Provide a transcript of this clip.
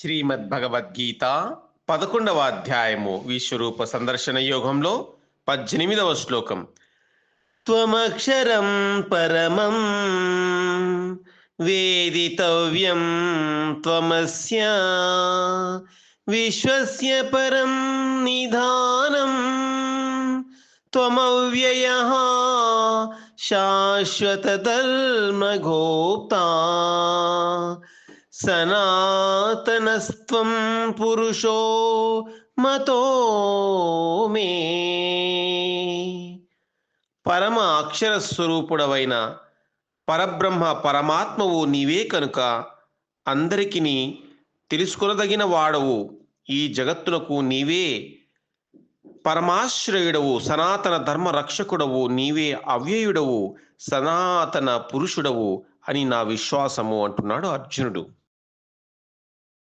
శ్రీమద్ భగవద్గీత పదకొండవ అధ్యాయము విశ్వరూప సందర్శన యోగంలో పద్దెనిమిదవ శ్లోకం. త్వమక్షరం పరమం వేదితవ్యం త్వమస్య విశ్వస్య పరం నిధానం త్వమవ్యయ శాశ్వత ధర్మగోప్తా సనాతనస్త్వం పురుషో మతో మే. పరమ అక్షర స్వరూపుడవైన పరబ్రహ్మ పరమాత్మవు నీవే కనుక అందరికిని తెలుసుకునదగిన వాడవు. ఈ జగత్తునకు నీవే పరమాశ్రయుడవు సనాతన ధర్మ రక్షకుడవు నీవే అవ్యయుడవు సనాతన పురుషుడవు అని నా విశ్వాసము అంటున్నాడు అర్జునుడు.